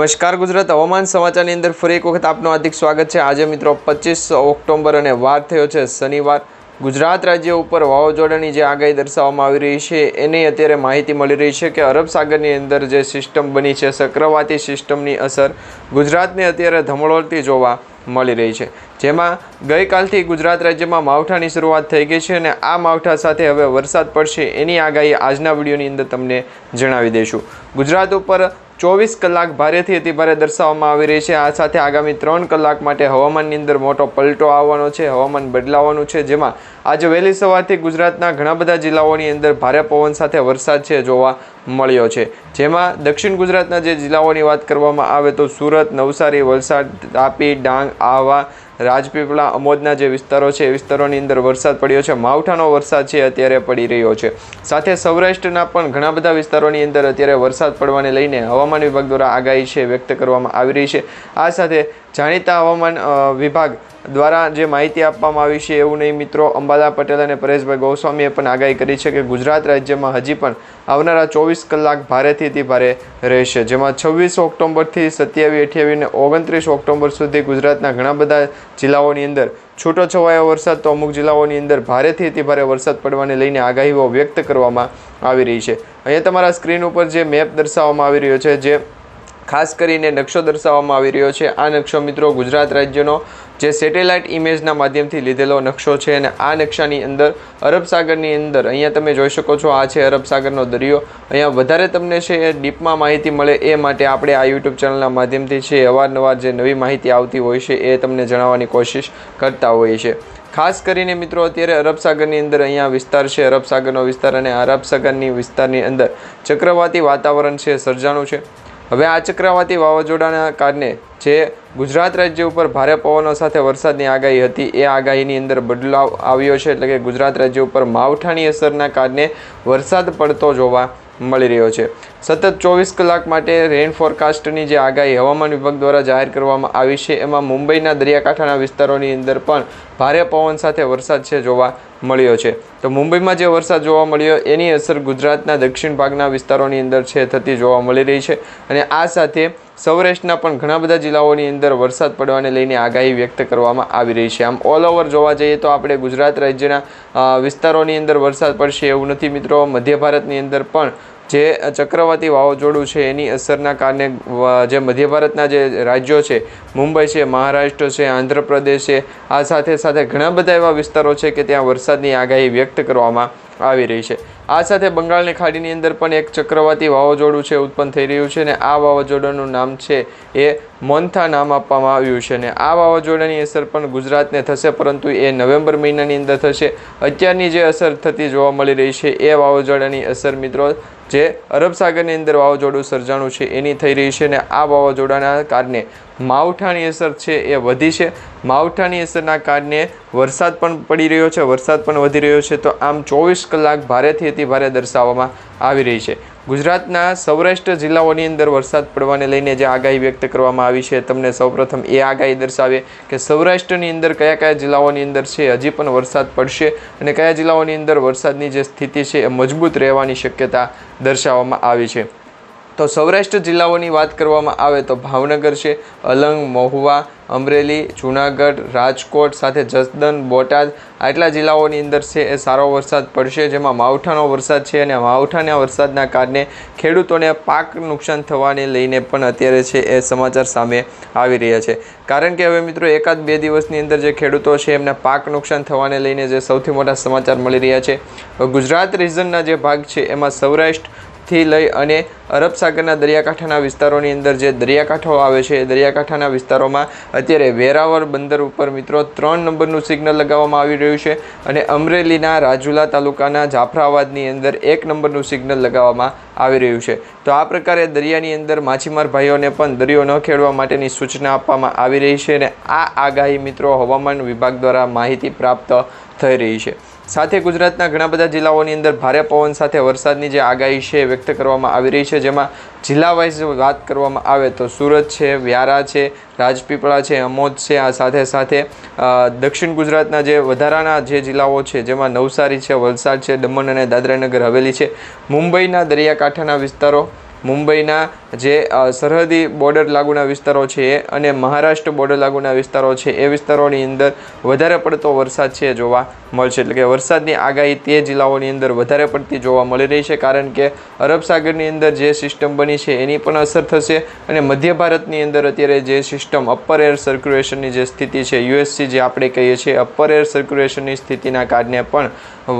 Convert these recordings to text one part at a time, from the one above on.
નમસ્કાર ગુજરાત. હવામાન સમાચારની અંદર ફરી એક વખત આપનું હાર્દિક સ્વાગત છે. આજે મિત્રો પચીસ ઓક્ટોબર અને વાર થયો છે. શનિવાર ગુજરાત રાજ્ય ઉપર વાવાઝોડાની જે આગાહી દર્શાવવામાં આવી રહી છે, એની અત્યારે માહિતી મળી રહી છે કે અરબ સાગરની અંદર જે સિસ્ટમ બની છે, ચક્રવાતી સિસ્ટમની અસર ગુજરાતને અત્યારે ધમળોળતી જોવા મળી રહી છે. જેમાં ગઈકાલથી ગુજરાત રાજ્યમાં માવઠાની શરૂઆત થઈ ગઈ છે અને આ માવઠા સાથે હવે વરસાદ પડશે એની આગાહી આજના વિડીયોની અંદર તમને જણાવી દઈશું. ગુજરાત ઉપર ચોવીસ કલાક ભારેથી અતિભારે દર્શાવવામાં આવી રહી છે. આ સાથે આગામી ત્રણ કલાક માટે હવામાનની અંદર મોટો પલટો આવવાનો છે. હવામાન બદલાવાનું છે. જેમાં આજે વહેલી સવારથી ગુજરાતના ઘણા બધા જિલ્લાઓની અંદર ભારે પવન સાથે વરસાદ છે જોવા મળ્યો છે. જેમાં દક્ષિણ ગુજરાતના જે જિલ્લાઓની વાત કરવામાં આવે તો સુરત, નવસારી, વલસાડ, તાપી, ડાંગ, આહવા રાજપીપળા અમોદના જે વિસ્તારો છે, એ વિસ્તારોની અંદર વરસાદ પડ્યો છે. માવઠાનો વરસાદ છે અત્યારે પડી રહ્યો છે. સાથે સૌરાષ્ટ્રના પણ ઘણા બધા વિસ્તારોની અંદર અત્યારે વરસાદ પડવાને લઈને હવામાન વિભાગ દ્વારા આગાહી છે, વ્યક્ત કરવામાં આવી રહી છે. આ સાથે જાણીતા હવામાન વિભાગ દ્વારા જે માહિતી આપવામાં આવી છે એવું નહીં, મિત્રો. અંબાલા પટેલ અને પરેશભાઈ ગોસ્વામીએ પણ આગાહી કરી છે કે ગુજરાત રાજ્યમાં હજી પણ આવનારા ચોવીસ કલાક ભારેથી અતિ ભારે રહેશે. જેમાં છવ્વીસ ઓક્ટોબરથી સત્યાવીસ, અઠ્યાવીસ અને ઓગણત્રીસ ઓક્ટોબર સુધી ગુજરાતના ઘણા બધા જિલ્લાઓની અંદર છૂટો છવાયો વરસાદ તો અમુક જિલ્લાઓની અંદર ભારેથી અતિ ભારે વરસાદ પડવાને લઈને આગાહીઓ વ્યક્ત કરવામાં આવી રહી છે. અહીંયા તમારા સ્ક્રીન ઉપર જે મેપ દર્શાવવામાં આવી રહ્યો છે, જે ખાસ કરીને નકશો દર્શાવવામાં આવી રહ્યો છે. આ નકશો મિત્રો ગુજરાત રાજ્યનો જે સેટેલાઇટ ઇમેજના માધ્યમથી લીધેલો નકશો છે અને આ નકશાની અંદર અરબ સાગરની અંદર અહીંયા તમે જોઈ શકો છો, આ છે અરબ સાગરનો દરિયો. અહીંયા વધારે તમને છે એ ડીપમાં માહિતી મળે એ માટે આપણે આ યુટ્યુબ ચેનલના માધ્યમથી છે અવારનવાર જે નવી માહિતી આવતી હોય છે એ તમને જણાવવાની કોશિશ કરતા હોઈએ છીએ. ખાસ કરીને મિત્રો અત્યારે અરબ સાગરની અંદર અહીંયા વિસ્તાર છે, અરબ સાગરનો વિસ્તાર અને અરબ સાગરની વિસ્તારની અંદર ચક્રવાતી વાતાવરણ છે, સર્જાણું છે. હવે આ ચક્રવાતી વાવાઝોડાના કારણે જે ગુજરાત રાજ્ય ઉપર ભારે પવનો સાથે વરસાદની આગાહી હતી, એ આગાહીની અંદર બદલાવ આવ્યો છે. એટલે કે ગુજરાત રાજ્ય ઉપર માવઠાની અસરના કારણે વરસાદ પડતો જોવા મળી રહ્યો છે. સતત ચોવીસ કલાક માટે રેન ફોરકાસ્ટની જે આગાહી હવામાન વિભાગ દ્વારા જાહેર કરવામાં આવી છે, એમાં મુંબઈના દરિયાકાંઠાના વિસ્તારોની અંદર પણ ભારે પવન સાથે વરસાદ છે જોવા મળ્યો છે. તો મુંબઈમાં જે વરસાદ જોવા મળ્યો, એની અસર ગુજરાતના દક્ષિણ ભાગના વિસ્તારોની અંદર છે થતી જોવા મળી રહી છે. અને આ સાથે સૌરાષ્ટ્રના પણ ઘણા બધા જિલ્લાઓની અંદર વરસાદ પડવાને લઈને આગાહી વ્યક્ત કરવામાં આવી રહી છે. આમ ઓલ ઓવર જોવા જઈએ તો આપણે ગુજરાત રાજ્યના વિસ્તારોની અંદર વરસાદ પડશે એવું નથી મિત્રો. મધ્ય ભારતની અંદર પણ જે ચક્રવાતી વાવાઝોડું છે, એની અસરના કારણે જે મધ્ય ભારતના જે રાજ્યો છે, મુંબઈ છે, મહારાષ્ટ્ર છે, આંધ્રપ્રદેશ છે, આ સાથે સાથે ઘણા બધા એવા વિસ્તારો છે કે ત્યાં વરસાદની આગાહી વ્યક્ત કરવામાં આવી રહી છે. આ સાથે બંગાળની ખાડીની અંદર પણ એક ચક્રવાતી વાવાઝોડું છે, ઉત્પન્ન થઈ રહ્યું છે અને આ વાવાઝોડાનું નામ છે એ મોન્થા નામ આપવામાં આવ્યું છે અને આ વાવાઝોડાની અસર પણ ગુજરાતને થશે, પરંતુ એ નવેમ્બર મહિનાની અંદર થશે. અત્યારની જે અસર થતી જોવા મળી રહી છે, એ વાવાઝોડાની અસર મિત્રો, જે અરબ સાગરની અંદર વાવાઝોડું સર્જાણું છે, એની થઈ રહી છે અને આ વાવાઝોડાના કારણે માવઠાની અસર છે, એ વધી છે. માવઠાની અસરના કારણે વરસાદ પણ પડી રહ્યો છે, વરસાદ પણ વધી રહ્યો છે. તો આમ ચોવીસ કલાક ભારેથી અતિ ભારે દર્શાવવામાં આવી રહી છે. ગુજરાતના સૌરાષ્ટ્ર જિલ્લાઓની અંદર વરસાદ પડવાને લઈને જે આગાહી વ્યક્ત કરવામાં આવી છે, તમને સૌપ્રથમ એ આગાહી દર્શાવે કે સૌરાષ્ટ્રની અંદર કયા કયા જિલ્લાઓની અંદર છે, હજી પણ વરસાદ પડશે અને કયા જિલ્લાઓની અંદર વરસાદની જે સ્થિતિ છે એ મજબૂત રહેવાની શક્યતા દર્શાવવામાં આવી છે. તો સૌરાષ્ટ્ર જિલ્લાઓની વાત કરવામાં આવે તો ભાવનગર છે, અલંગ, મહુવા, અમરેલી, જૂનાગઢ, રાજકોટ સાથે જસદન બોટાદ આટલા જિલ્લાઓની અંદર છે એ સારો વરસાદ પડશે, જેમાં માવઠાનો વરસાદ છે અને માવઠાના વરસાદના કારણે ખેડૂતોને પાક નુકસાન થવાને લઈને પણ અત્યારે છે એ સમાચાર સામે આવી રહ્યા છે. કારણ કે હવે મિત્રો એકાદ બે દિવસની અંદર જે ખેડૂતો છે એમને પાક નુકસાન થવાને લઈને જે સૌથી મોટા સમાચાર મળી રહ્યા છે. ગુજરાત રિજનના જે ભાગ છે, એમાં સૌરાષ્ટ્ર થી લઈ અને અરબ સાગરના દરિયાકાંઠાના વિસ્તારોની અંદર જે દરિયાકાંઠો આવે છે, એ દરિયાકાંઠાના વિસ્તારોમાં અત્યારે વેરાવળ બંદર ઉપર મિત્રો ત્રણ નંબરનું સિગ્નલ લગાવવામાં આવી રહ્યું છે અને અમરેલીના રાજુલા તાલુકાના જાફરાબાદની અંદર એક નંબરનું સિગ્નલ લગાવવામાં આવી રહ્યું છે. તો આ પ્રકારે દરિયાની અંદર માછીમાર ભાઈઓને પણ દરિયો ન ખેડવા માટેની સૂચના આપવામાં આવી રહી છે અને આ આગાહી મિત્રો હવામાન વિભાગ દ્વારા માહિતી પ્રાપ્ત થઈ રહી છે. સાથે ગુજરાતના ઘણા બધા જિલ્લાઓની અંદર ભારે પવન સાથે વરસાદની જે આગાહી છે વ્યક્ત કરવામાં આવી રહી છે. જેમાં જિલ્લા વાઇઝ વાત કરવામાં આવે તો સુરત છે, વ્યારા છે, રાજપીપળા છે, અમોદ છે. આ સાથે સાથે દક્ષિણ ગુજરાતના જે વધારાના જે જિલ્લાઓ છે, જેમાં નવસારી છે, વલસાડ છે, દમણ અને દાદરાનગર હવેલી છે. મુંબઈના દરિયાકાંઠાના વિસ્તારો, મુંબઈના જે સરહદી બોર્ડર લાગુના વિસ્તારો છે એ અને મહારાષ્ટ્ર બોર્ડર લાગુના વિસ્તારો છે, એ વિસ્તારોની અંદર વધારે પડતો વરસાદ છે જોવા મળશે. એટલે કે વરસાદની આગાહી તે જિલ્લાઓની અંદર વધારે પડતી જોવા મળી રહી છે, કારણ કે અરબ સાગરની અંદર જે સિસ્ટમ બની છે એની પણ અસર થશે અને મધ્ય ભારતની અંદર અત્યારે જે સિસ્ટમ અપર એર સર્ક્યુલેશનની જે સ્થિતિ છે યુએસસી જે આપણે કહીએ છીએ અપર એર સર્ક્યુલેશનની સ્થિતિના કારણે પણ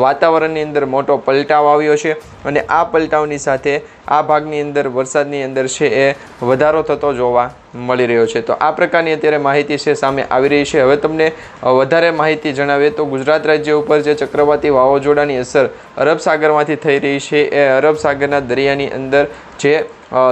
વાતાવરણની અંદર મોટો પલટાવ આવ્યો છે અને આ પલટાવની સાથે આ ભાગની અંદર વરસાદની અંદર છે એ વધારો થતો જોવા મળી રહ્યો છે. તો આ પ્રકારની અત્યારે માહિતી છે સામે આવી રહી છે. હવે તમને વધારે માહિતી જણાવીએ તો ગુજરાત રાજ્ય ઉપર જે ચક્રવાતી વાવાઝોડાની અસર અરબ સાગરમાંથી થઈ રહી છે, એ અરબ સાગરના દરિયાની અંદર જે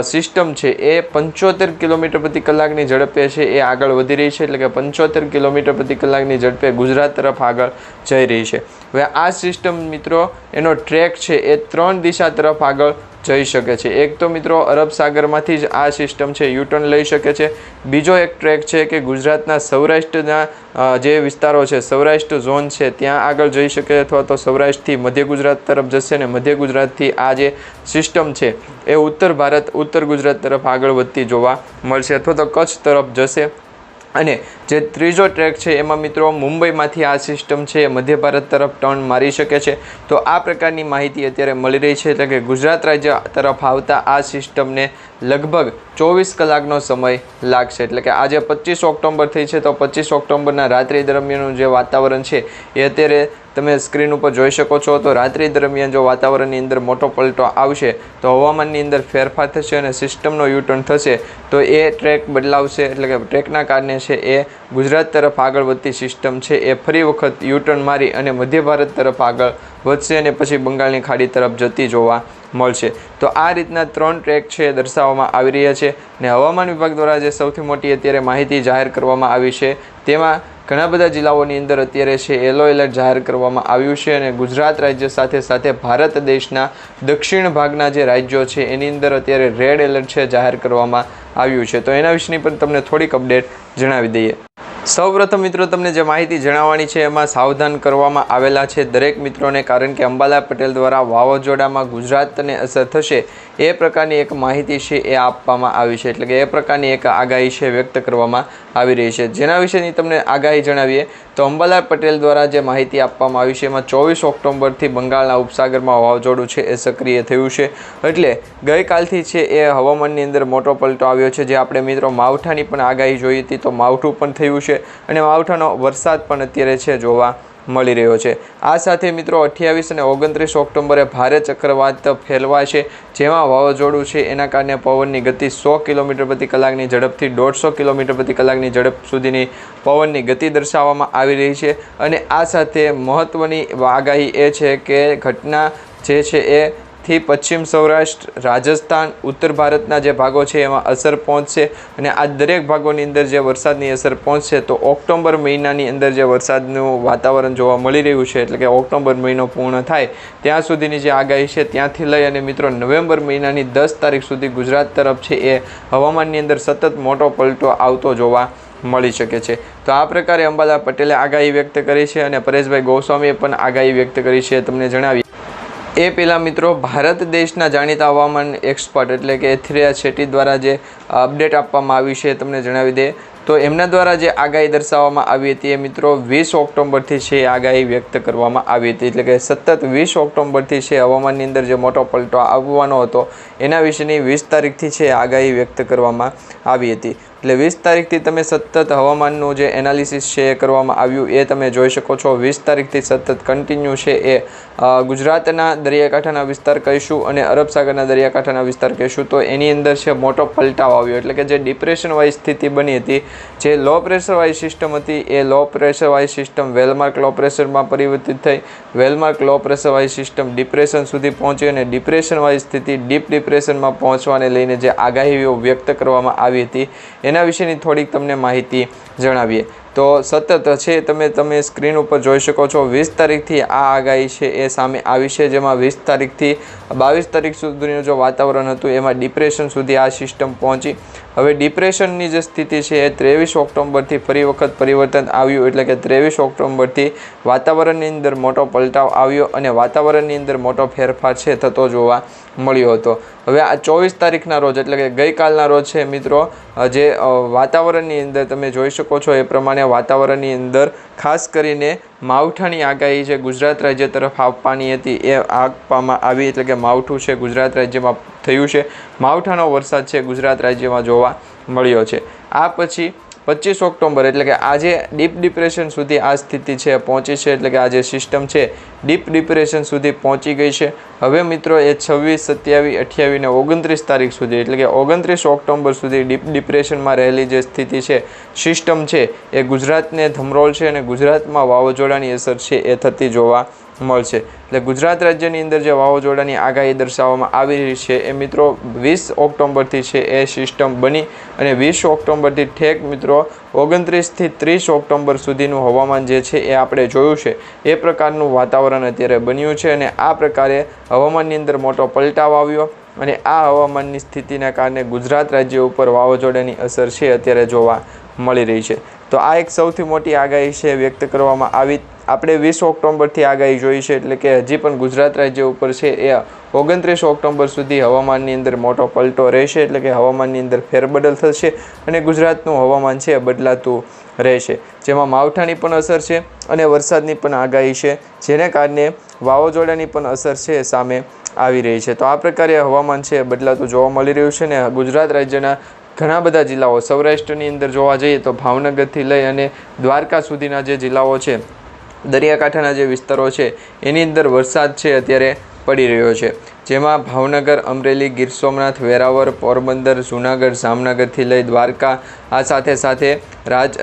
સિસ્ટમ છે એ પંચોતેર કિલોમીટર પ્રતિ કલાકની ઝડપે છે, એ આગળ વધી રહી છે. એટલે કે પંચોતેર કિલોમીટર પ્રતિ કલાકની ઝડપે ગુજરાત તરફ આગળ જઈ રહી છે. હવે આ સિસ્ટમ મિત્રો, એનો ટ્રેક છે એ ત્રણ દિશા તરફ આગળ જઈ શકે છે. એક તો મિત્રો અરબ સાગરમાંથી જ આ સિસ્ટમ છે, યુટર્ન લઈ શકે છે. બીજો એક ટ્રેક છે કે ગુજરાતના સૌરાષ્ટ્રના જે વિસ્તારો છે, સૌરાષ્ટ્ર ઝોન છે, ત્યાં આગળ જઈ શકે અથવા તો સૌરાષ્ટ્રથી મધ્ય ગુજરાત તરફ જશે ને મધ્ય ગુજરાતથી આ જે સિસ્ટમ છે એ ઉત્તર ભારત, ઉત્તર ગુજરાત તરફ આગળ વધતી જોવા મળશે અથવા તો કચ્છ તરફ જશે. અને જે ત્રીજો ટ્રેક છે, એમાં મિત્રો મુંબઈમાંથી આ સિસ્ટમ છે મધ્ય ભારત તરફ ટર્ન મારી શકે છે. તો આ પ્રકારની માહિતી અત્યારે મળી રહી છે, એટલે કે ગુજરાત રાજ્ય તરફ આવતા આ સિસ્ટમને લગભગ ચોવીસ કલાકનો સમય લાગશે. એટલે કે આજે પચીસ ઓક્ટોબર થઈ છે, તો પચીસ ઓક્ટોબરના રાત્રિ દરમિયાનનું જે વાતાવરણ છે, એ અત્યારે તમે સ્ક્રીન ઉપર જોઈ શકો છો. તો રાત્રિ દરમિયાન જો વાતાવરણની અંદર મોટો પલટો આવશે, તો હવામાનની અંદર ફેરફાર થશે અને સિસ્ટમનો યુટર્ન થશે. તો એ ટ્રેક બદલાવશે, એટલે કે ટ્રેકના કારણે છે, એ ગુજરાત તરફ આગળ વધતી સિસ્ટમ છે એ ફરી વખત યુટર્ન મારી અને મધ્ય ભારત તરફ આગળ વધશે અને પછી બંગાળની ખાડી તરફ જતી જોવા મળશે. તો આ રીતના ત્રણ ટ્રેક છે દર્શાવવામાં આવી રહ્યા છે ને હવામાન વિભાગ દ્વારા જે સૌથી મોટી અત્યારે માહિતી જાહેર કરવામાં આવી છે તેમાં ઘણા બધા જિલ્લાઓની અંદર અત્યારે છે યલો એલર્ટ જાહેર કરવામાં આવ્યું છે અને ગુજરાત રાજ્ય સાથે સાથે ભારત દેશના દક્ષિણ ભાગના જે રાજ્યો છે એની અંદર અત્યારે રેડ એલર્ટ છે જાહેર કરવામાં આવ્યું છે. તો એના વિશેની પણ તમને થોડીક અપડેટ જણાવી દઈએ. સૌપ્રથમ મિત્રો તમને જે માહિતી જણાવવાની છે, એમાં સાવધાન કરવામાં આવેલા છે દરેક મિત્રોને, કારણ કે અંબાલા પટેલ દ્વારા વાવાઝોડામાં ગુજરાતને અસર થશે એ પ્રકારની એક માહિતી છે એ આપવામાં આવી છે. એટલે કે એ પ્રકારની એક આગાહી છે વ્યક્ત કરવામાં આવી રહી છે. જેના વિશેની તમને આગાહી જણાવીએ તો અંબાલાલ પટેલ દ્વારા જે માહિતી આપવામાં આવી છે, એમાં ચોવીસ ઓક્ટોબરથી બંગાળના ઉપસાગરમાં વાવાઝોડું છે એ સક્રિય થયું છે. એટલે ગઈકાલથી છે એ હવામાનની અંદર મોટો પલટો આવ્યો છે. જે આપણે મિત્રો માવઠાની પણ આગાહી જોઈ હતી, તો માવઠું પણ થયું છે. અને માવઠાનો વરસાદ પણ અત્યારે છે જોવા મળી રહ્યો છે. આ સાથે મિત્રો અઠ્યાવીસ અને ઓગણત્રીસ ઓક્ટોબરે ભારે ચક્રવાત ફેલવાશે, જેમાં વાવાઝોડું છે. એના કારણે પવનની ગતિ સો કિલોમીટર પ્રતિ કલાકની ઝડપથી દોઢસો કિલોમીટર પ્રતિ કલાકની ઝડપ સુધીની પવનની ગતિ દર્શાવવામાં આવી રહી છે. અને આ સાથે મહત્ત્વની આગાહી એ છે કે ઘટના જે છે એ થી પશ્ચિમ સૌરાષ્ટ્ર, રાજસ્થાન, ઉત્તર ભારતના જે ભાગો છે એમાં અસર પહોંચશે અને આ દરેક ભાગોની અંદર જે વરસાદની અસર પહોંચશે તો ઓક્ટોબર મહિનાની અંદર જે વરસાદનું વાતાવરણ જોવા મળી રહ્યું છે, એટલે કે ઓક્ટોબર મહિનો પૂર્ણ થાય, ત્યાં સુધીની જે આગાહી છે ત્યાંથી લઈ અને મિત્રો નવેમ્બર મહિનાની દસ તારીખ સુધી ગુજરાત તરફ છે એ હવામાનની અંદર સતત મોટો પલટો આવતો જોવા મળી શકે છે. તો આ પ્રકારે અંબાલા પટેલે આગાહી વ્યક્ત કરી છે અને પરેશભાઈ ગોસ્વામીએ પણ આગાહી વ્યક્ત કરી છે, તમને જણાવી એ પહેલાં મિત્રો ભારત દેશના જાણીતા હવામાન એક્સપર્ટ એટલે કે થ્રેયા શેટ્ટી દ્વારા જે અપડેટ આપવામાં આવી છે તમને જણાવી દે. તો એમના દ્વારા જે આગાહી દર્શાવવામાં આવી હતી એ મિત્રો વીસ ઓક્ટોબરથી છે આગાહી વ્યક્ત કરવામાં આવી હતી. એટલે કે સતત વીસ ઓક્ટોબરથી છે હવામાનની અંદર જે મોટો પલટો આવવાનો હતો, એના વિશેની વીસ તારીખથી છે આગાહી વ્યક્ત કરવામાં આવી હતી. એટલે વીસ તારીખથી તમે સતત હવામાનનું જે એનાલિસિસ છે એ કરવામાં આવ્યું, એ તમે જોઈ શકો છો. વીસ તારીખથી સતત કન્ટિન્યુ છે એ ગુજરાતના દરિયાકાંઠાના વિસ્તાર કહીશું અને અરબ સાગરના દરિયાકાંઠાના વિસ્તાર કહીશું. તો એની અંદર છે મોટો પલટાવ આવ્યો. એટલે કે જે ડિપ્રેશનવાળી સ્થિતિ બની હતી, જે લો પ્રેશરવાળી સિસ્ટમ હતી, એ લો પ્રેશરવાળી સિસ્ટમ વેલમાર્ક લો પ્રેશરમાં પરિવર્તિત થઈ. વેલમાર્ક લો પ્રેશરવાળી સિસ્ટમ ડિપ્રેશન સુધી પહોંચી અને ડિપ્રેશનવાળી સ્થિતિ ડીપ ડિપ્રેશનમાં પહોંચવાને લઈને જે આગાહીઓ વ્યક્ત કરવામાં આવી હતી એના વિશેની થોડીક તમને માહિતી જણાવીએ. તો સતત છે, તમે તમે સ્ક્રીન ઉપર જોઈ શકો છો, વીસ તારીખથી આ આગાહી છે, એ સામે આવી છે. જેમાં વીસ તારીખથી બાવીસ તારીખ સુધીનું જો વાતાવરણ હતું, એમાં ડિપ્રેશન સુધી આ સિસ્ટમ પહોંચી. હવે ડિપ્રેશનની જે સ્થિતિ છે, એ ત્રેવીસ ઓક્ટોબરથી ફરી વખત પરિવર્તન આવ્યું, એટલે કે ત્રેવીસ ઓક્ટોબરથી વાતાવરણની અંદર મોટો પલટાવ આવ્યો અને વાતાવરણની અંદર મોટો ફેરફાર છે, થતો જોવા મળ્યો હતો. હવે આ ચોવીસ તારીખના રોજ, એટલે કે ગઈકાલના રોજ છે, મિત્રો, જે વાતાવરણની અંદર તમે જોઈ શકો છો, એ પ્રમાણે વાતાવરણની અંદર ખાસ કરીને માવઠાની આગાહી જે ગુજરાત રાજ્ય તરફ આપવાની હતી એ આપવામાં આવી એટલે કે માવઠું છે ગુજરાત રાજ્યમાં થયું છે. માવઠાનો વરસાદ છે ગુજરાત રાજ્યમાં જોવા મળ્યો છે. આ પછી પચીસ ઓક્ટોબર, એટલે કે આજે ડીપ ડિપ્રેશન સુધી આ સ્થિતિ છે, પહોંચી છે, એટલે કે આ જે સિસ્ટમ છે, ડીપ ડિપ્રેશન સુધી પહોંચી ગઈ છે. હવે મિત્રો, એ છવ્વીસ, સત્યાવીસ, અઠ્યાવીસ ને ઓગણત્રીસ તારીખ સુધી, એટલે કે ઓગણત્રીસ ઓક્ટોબર સુધી ડીપ ડિપ્રેશનમાં રહેલી જે સ્થિતિ છે, સિસ્ટમ છે, એ ગુજરાતને ધમરોળ છે અને ગુજરાતમાં વાવાઝોડાની અસર છે એ થતી જોવા મળશે. એટલે ગુજરાત રાજ્યની અંદર જે વાવાઝોડાની આગાહી દર્શાવવામાં આવી રહી છે એ મિત્રો વીસ ઓક્ટોબરથી છે એ સિસ્ટમ બની અને વીસ ઓક્ટોબરથી ઠેક મિત્રો ઓગણત્રીસથી ત્રીસ ઓક્ટોબર સુધીનું હવામાન જે છે એ આપણે જોયું છે. એ પ્રકારનું વાતાવરણ અત્યારે બન્યું છે અને આ પ્રકારે હવામાનની અંદર મોટો પલટાવ આવ્યો અને આ હવામાનની સ્થિતિના કારણે ગુજરાત રાજ્ય ઉપર વાવાઝોડાની અસર છે અત્યારે જોવા મળી રહી છે. તો આ એક સૌથી મોટી આગાહી છે વ્યક્ત કરવામાં આવી આપણે વીસ ઓક્ટોબરથી આગાહી જોઈ છે, એટલે કે હજી પણ ગુજરાત રાજ્ય ઉપર છે, એ ઓગણત્રીસ ઓક્ટોબર સુધી હવામાનની અંદર મોટો પલટો રહેશે, એટલે કે હવામાનની અંદર ફેરબદલ થશે અને ગુજરાતનું હવામાન છે એ બદલાતું રહેશે. જેમાં માવઠાની પણ અસર છે અને વરસાદની પણ આગાહી છે, જેને કારણે વાવાઝોડાની પણ અસર છે સામે આવી રહી છે. તો આ પ્રકારે હવામાન છે બદલાતું જોવા મળી રહ્યું છે ને ગુજરાત રાજ્યના ઘણા બધા જિલ્લાઓ સૌરાષ્ટ્રની અંદર જોવા જઈએ તો ભાવનગરથી લઈ અને દ્વારકા સુધીના જે જિલ્લાઓ છે દરિયાકાંઠાના જે વિસ્તારો છે, એની અંદર વરસાદ છે અત્યારે પડી રહ્યો છે. જેમાં ભાવનગર, અમરેલી, ગીર સોમનાથ વેરાવર પોરબંદર, જૂનાગઢ, જામનગરથી લઈ દ્વારકા, આ સાથે સાથે રાજ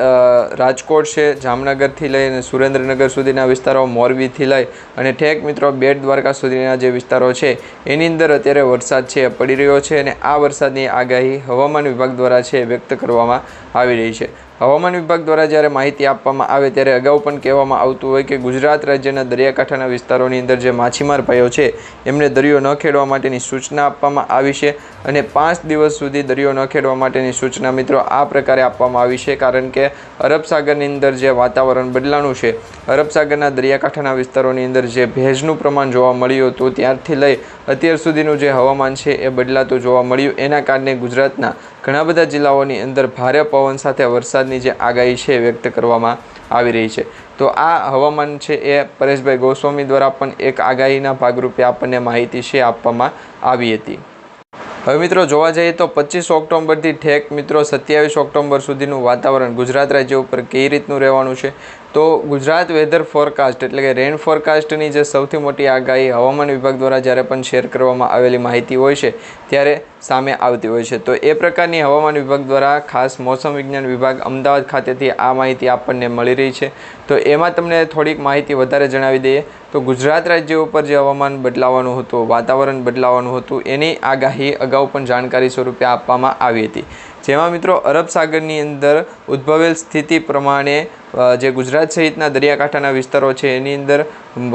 રાજકોટ છે, જામનગરથી લઈ અને સુરેન્દ્રનગર સુધીના વિસ્તારો મોરબીથી લઈ અને ઠેક મિત્રો બેટ દ્વારકા સુધીના જે વિસ્તારો છે, એની અંદર અત્યારે વરસાદ છે, પડી રહ્યો છે અને આ વરસાદની આગાહી હવામાન વિભાગ દ્વારા છે, વ્યક્ત કરવામાં આવી રહી છે. હવામાન વિભાગ દ્વારા જ્યારે માહિતી આપવામાં આવે ત્યારે અગાઉ પણ કહેવામાં આવતું હોય કે ગુજરાત રાજ્યના દરિયાકાંઠાના વિસ્તારોની અંદર જે માછીમાર ભાઈઓ છે, એમને દરિયો ન ખેડવા માટેની સૂચના આપવામાં આવી છે અને પાંચ દિવસ સુધી દરિયો ન ખેડવા માટેની સૂચના મિત્રો આ પ્રકારે આપવામાં આવી છે, કારણ કે અરબ સાગરની અંદર જે વાતાવરણ બદલાનું છે, અરબ સાગરના દરિયાકાંઠાના વિસ્તારોની અંદર જે ભેજનું પ્રમાણ જોવા મળ્યું હતું ત્યારથી લઈ અત્યાર સુધીનું જે હવામાન છે એ બદલાતું જોવા મળ્યું. એના કારણે ગુજરાતના ઘણા બધા જિલ્લાઓની અંદર ભારે પવન સાથે વરસાદની જે આગાહી છે વ્યક્ત કરવામાં આવી રહી છે. તો આ હવામાન છે એ પરેશભાઈ ગોસ્વામી દ્વારા પણ એક આગાહીના ભાગરૂપે આપણને માહિતી છે આપવામાં આવી હતી. હવે મિત્રો જોવા જઈએ તો પચીસ ઓક્ટોબરથી ઠેક મિત્રો સત્યાવીસ ઓક્ટોબર સુધીનું વાતાવરણ ગુજરાત રાજ્ય ઉપર કઈ રીતનું રહેવાનું છે? તો ગુજરાત વેધર ફોરકાસ્ટ એટલે કે રેન ફોરકાસ્ટની જે સૌથી મોટી આગાહી હવામાન વિભાગ દ્વારા જ્યારે પણ શેર કરવામાં આવેલી માહિતી હોય છે, ત્યારે સામે આવતી હોય છે. તો એ પ્રકારની હવામાન વિભાગ દ્વારા ખાસ મોસમ વિજ્ઞાન વિભાગ અમદાવાદ ખાતેથી આ માહિતી આપણને મળી રહી છે. તો એમાં તમને થોડીક માહિતી વધારે જણાવી દઈએ. તો ગુજરાત રાજ્ય ઉપર જે હવામાન બદલાવાનું હતું, વાતાવરણ બદલાવાનું હતું, એની આગાહી અગાઉ પણ જાણકારી સ્વરૂપે આપવામાં આવી હતી. જેમાં મિત્રો અરબ સાગરની અંદર ઉદ્ભવેલ સ્થિતિ પ્રમાણે જે ગુજરાત સહિતના દરિયાકાંઠાના વિસ્તારો છે, એની અંદર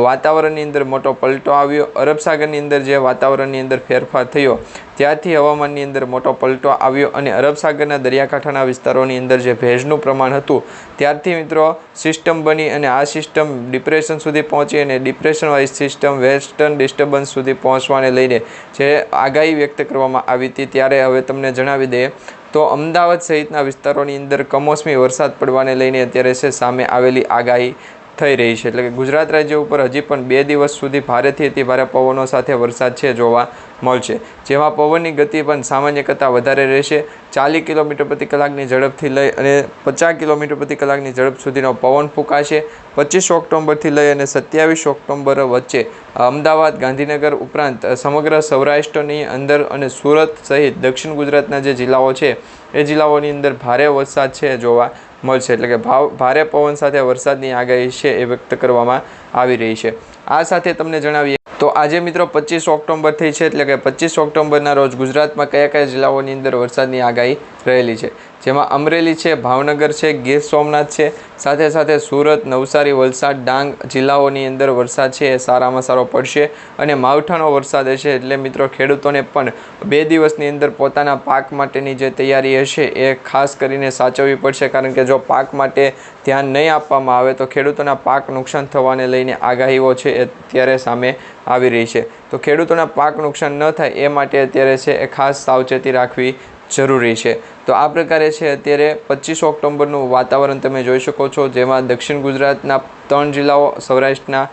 વાતાવરણની અંદર મોટો પલટો આવ્યો. અરબ સાગરની અંદર જે વાતાવરણની અંદર ફેરફાર થયો, ત્યારથી હવામાનની અંદર મોટો પલટો આવ્યો અને અરબ સાગરના દરિયાકાંઠાના વિસ્તારોની અંદર જે ભેજનું પ્રમાણ હતું, ત્યારથી મિત્રો સિસ્ટમ બની અને આ સિસ્ટમ ડિપ્રેશન સુધી પહોંચી અને ડિપ્રેશનવાળી સિસ્ટમ વેસ્ટર્ન ડિસ્ટર્બન્સ સુધી પહોંચવાને લઈને જે આગાહી વ્યક્ત કરવામાં આવી હતી, ત્યારે હવે તમને જણાવી દઈએ તો અમદાવાદ સહિતના વિસ્તારોની અંદર કમોસમી વરસાદ પડવાને લઈને અત્યારે છે સામે આવેલી આગાહી. થઈ રહી છે. એટલે કે ગુજરાત રાજ્ય ઉપર હજી પણ બે દિવસ સુધી ભારેથી અતિ ભારે પવનો સાથે વરસાદ છે જોવા મળશે. જેમાં પવનની ગતિ પણ સામાન્ય કરતાં વધારે રહેશે. ચાલીસ કિલોમીટર પ્રતિ કલાકની ઝડપથી લઈ અને પચાસ કિલોમીટર પ્રતિ કલાકની ઝડપ સુધીનો પવન ફૂંકાશે. પચીસ ઓક્ટોબરથી લઈ અને સત્યાવીસ ઓક્ટોબર વચ્ચે અમદાવાદ, ગાંધીનગર ઉપરાંત સમગ્ર સૌરાષ્ટ્રની અંદર અને સુરત સહિત દક્ષિણ ગુજરાતના જે જિલ્લાઓ છે, એ જિલ્લાઓની અંદર ભારે વરસાદ છે જોવા મળશે. એટલે કે ભાવ, ભારે પવન સાથે વરસાદની આગાહી છે એ વ્યક્ત કરવામાં આવી રહી છે. આ સાથે તમને જણાવીએ તો આજે મિત્રો પચીસ ઓક્ટોબર થઈ છે. એટલે કે પચીસ ઓક્ટોબરના રોજ ગુજરાતમાં કયા કયા જિલ્લાઓની અંદર વરસાદની આગાહી રહેલી છે. જેમાં અમરેલી છે, ભાવનગર છે, ગીર સોમનાથ છે. સાથે સાથે સુરત, નવસારી, વલસાડ, ડાંગ જિલ્લાઓની અંદર વરસાદ છે એ સારામાં સારો પડશે અને માવઠાનો વરસાદ હશે એટલે મિત્રો ખેડૂતોને પણ બે દિવસની અંદર પોતાના પાક માટેની જે તૈયારી હશે એ ખાસ કરીને સાચવવી પડશે. કારણ કે જો પાક માટે ધ્યાન નહીં આપવામાં આવે તો ખેડૂતોના પાક નુકસાન થવાને લઈને આગાહીઓ છે એ અત્યારે સામે આવી રહી છે. તો ખેડૂતોના પાક નુકસાન ન થાય એ માટે અત્યારે છે એ ખાસ સાવચેતી રાખવી જરૂરી છે. તો આ પ્રકારે છે અત્યારે પચીસ ઓક્ટોબરનું વાતાવરણ તમે જોઈ શકો છો, જેમાં દક્ષિણ ગુજરાતના ત્રણ જિલ્લાઓ, સૌરાષ્ટ્રના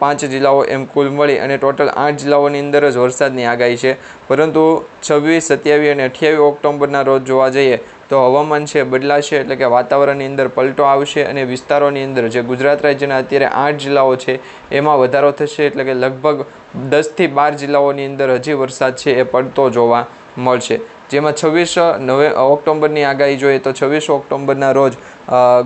પાંચ જિલ્લાઓ એમ કુલ મળી અને ટોટલ આઠ જિલ્લાઓની અંદર જ વરસાદની આગાહી છે. પરંતુ છવ્વીસ, સત્યાવીસ અને અઠ્યાવીસ ઓક્ટોબરના રોજ જોવા જઈએ તો હવામાન છે બદલાશે એટલે કે વાતાવરણની અંદર પલટો આવશે અને વિસ્તારોની અંદર જે ગુજરાત રાજ્યના અત્યારે આઠ જિલ્લાઓ છે એમાં વધારો થશે એટલે કે લગભગ દસથી બાર જિલ્લાઓની અંદર હજી વરસાદ છે એ પડતો જોવા મળશે. જેમાં છવ્વીસ નવે ઓક્ટોબરની આગાહી જોઈએ તો છવ્વીસ ઓક્ટોબરના રોજ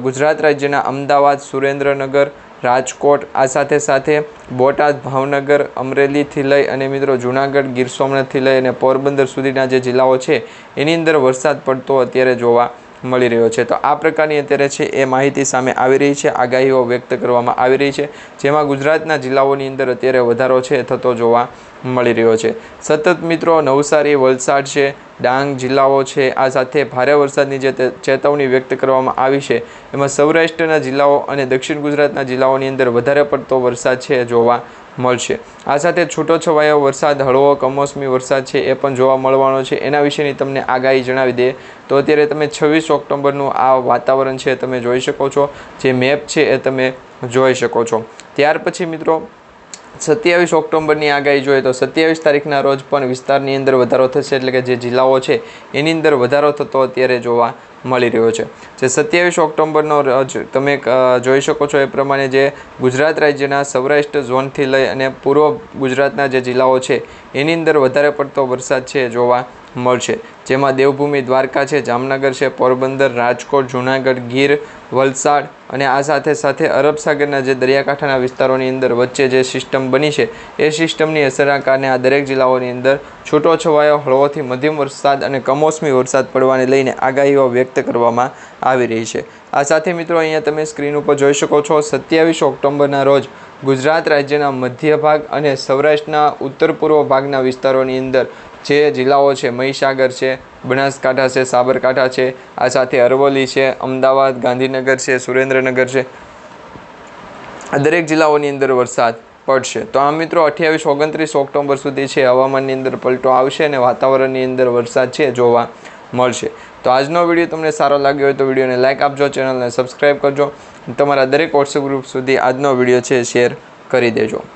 ગુજરાત રાજ્યના અમદાવાદ, સુરેન્દ્રનગર, રાજકોટ, આ સાથે સાથે બોટાદ, ભાવનગર, અમરેલીથી લઈ અને મિત્રો જુનાગઢ, ગીર સોમનાથથી લઈ અને પોરબંદર સુધીના જે જિલ્લાઓ છે, એની અંદર વરસાદ પડતો અત્યારે જોવા મળી રહ્યો છે. તો આ પ્રકારની અત્યારે છે એ માહિતી સામે આવી રહી છે, આગાહીઓ વ્યક્ત કરવામાં આવી રહી છે. જેમાં ગુજરાતના જિલ્લાઓની અંદર અત્યારે વધારો છે થતો જોવા મળી રહ્યો છે. સતત મિત્રો, નવસારી, વલસાડ છે, ડાંગ જિલ્લાઓ છે, આ સાથે ભારે વરસાદની જે ચેતવણી વ્યક્ત કરવામાં આવી છે. એમાં સૌરાષ્ટ્રના જિલ્લાઓ અને દક્ષિણ ગુજરાતના જિલ્લાઓની અંદર વધારે પડતો વરસાદ છે જોવા મળશે. આ સાથે છૂટોછવાયો વરસાદ, હળવો, કમોસમી વરસાદ છે એ પણ જોવા મળવાનો છે. એના વિશેની તમને આગાહી જણાવી દે. તો અત્યારે તમે છવ્વીસ ઓક્ટોબરનું આ વાતાવરણ છે તમે જોઈ શકો છો. જે મેપ છે એ તમે જોઈ શકો છો. ત્યાર પછી મિત્રો સત્યાવીસ ઓક્ટોબરની આગાહી જોઈએ તો સત્યાવીસ તારીખના રોજ પણ વિસ્તારની અંદર વધારો થશે, એટલે કે જે જિલ્લાઓ છે, એની અંદર વધારો થતો અત્યારે જોવા મળી રહ્યો છે. જે સત્યાવીસ ઓક્ટોબરનો રોજ તમે જોઈ શકો છો એ પ્રમાણે જે ગુજરાત રાજ્યના સૌરાષ્ટ્ર ઝોનથી લઈ અને પૂર્વ ગુજરાતના જે જિલ્લાઓ છે, એની અંદર વધારે પડતો વરસાદ છે જોવા મળશે. જેમાં દેવભૂમિ દ્વારકા છે, જામનગર છે, પોરબંદર, રાજકોટ, જૂનાગઢ, ગીર વલસાડ અને આ સાથે સાથે અરબ સાગરના જે દરિયાકાંઠાના વિસ્તારોની અંદર વચ્ચે જે સિસ્ટમ બની છે, એ સિસ્ટમની અસરના કારણે આ દરેક જિલ્લાઓની અંદર છૂટો છવાયો હળવોથી મધ્યમ વરસાદ અને કમોસમી વરસાદ પડવાને લઈને આગાહીઓ વ્યક્ત કરવામાં આવી રહી છે. આ સાથે મિત્રો અહીંયા તમે સ્ક્રીન ઉપર જોઈ શકો છો, સત્યાવીસ ઓક્ટોબરના રોજ ગુજરાત રાજ્યના મધ્ય ભાગ અને સૌરાષ્ટ્રના ઉત્તર પૂર્વ ભાગના વિસ્તારોની અંદર જે જિલ્લાઓ છે, મહીસાગર છે, બનાસકાંઠા છે, સાબરકાંઠા છે, આ સાથે અરવલ્લી છે, અમદાવાદ, ગાંધીનગર છે, સુરેન્દ્રનગર છે. આ દરેક જિલ્લાઓની અંદર વરસાદ પડશે. તો આ મિત્રો, અઠ્યાવીસ, ઓગણત્રીસ ઓક્ટોબર સુધી છે, હવામાનની અંદર પલટો આવશે અને વાતાવરણની અંદર વરસાદ છે, જોવા મળશે. તો આજનો વીડિયો તમને સારો લાગ્યો હોય તો વિડીયોને લાઇક આપજો, ચેનલને સબસ્ક્રાઈબ કરજો. તમારા દરેક વોટ્સએપ ગ્રુપ સુધી આજનો વીડિયો છે, શેર કરી દેજો.